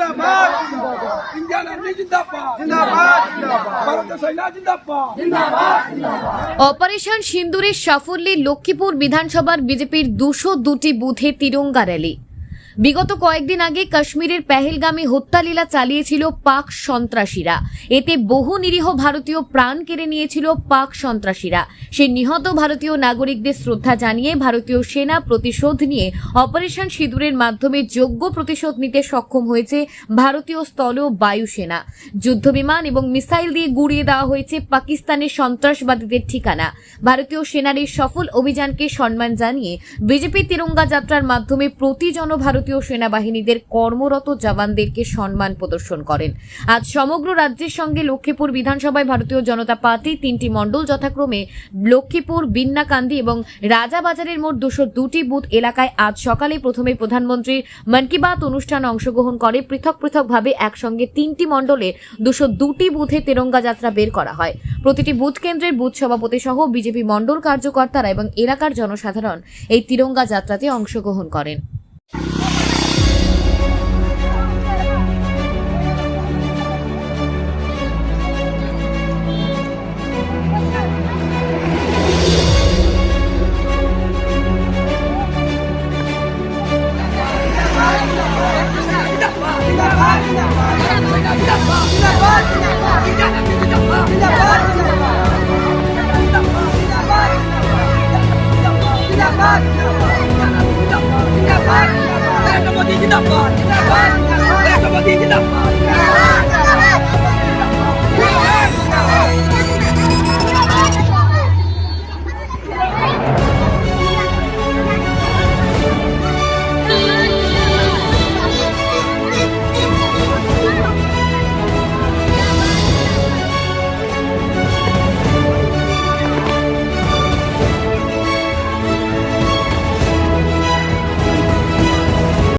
জিন্দাবাদ। Indian army জিন্দাবাদ। জিন্দাবাদ। ভারতীয় সেনা জিন্দাবাদ। অপারেশন সিন্দুরের সাফল্যে লক্ষ্মীপুর বিধানসভার বিজেপির দুশো দুটি বুথে তিরঙ্গা র্যালি। বিগত কয়েকদিন আগে কাশ্মীরের পেহেলগামে হত্যালীলা চালিয়েছিল পাক সন্ত্রাসীরা। এতে বহু নিরীহ ভারতীয় প্রাণ কেড়ে নিয়েছিল পাক সন্ত্রাসীরা। সেই নিহত ভারতীয় নাগরিকদের শ্রদ্ধা জানিয়ে ভারতীয় সেনা প্রতিশোধ নিয়ে অপারেশন সিঁদুরের মাধ্যমে যোগ্য প্রতিশোধ নিতে সক্ষম হয়েছে ভারতীয় স্থল ও বায়ুসেনা যুদ্ধবিমান এবং মিসাইল দিয়ে গুড়িয়ে দেওয়া হয়েছে পাকিস্তানের সন্ত্রাসবাদীদের ঠিকানা। ভারতীয় সেনার এই সফল অভিযানকে সম্মান জানিয়ে বিজেপি তিরঙ্গা যাত্রার মাধ্যমে প্রতি জন ভারতীয় সেনাবাহিনীদের কর্মরত জওয়ানদেরকে সম্মান প্রদর্শন করেন। আজ সমগ্র রাজ্যের সঙ্গে লক্ষ্মীপুর বিধানসভায় ভারতীয় জনতা পার্টি তিনটি মণ্ডল যথাক্রমে লক্ষ্মীপুর বিন্নাকান্দি এবং রাজাবাজারের মোট দুশো দুটি বুথ এলাকায় আজ সকালে প্রথমে প্রধানমন্ত্রীর মন কি বাত অনুষ্ঠানে অংশগ্রহণ করে। পৃথক পৃথকভাবে একসঙ্গে তিনটি মণ্ডলে দুশো দুটি বুথে তেরঙ্গা যাত্রা বের করা হয়। প্রতিটি বুথ কেন্দ্রের বুথ সভাপতি সহ বিজেপি মণ্ডল কার্যকর্তারা এবং এলাকার জনসাধারণ এই তিরঙ্গা যাত্রাতে অংশগ্রহণ করেন। Tidak dapat! Tidak dapat! Tidak dapat! Tidak dapat! Tidak dapat! Tidak dapat! Tidak dapat! Tidak dapat! Tidak dapat!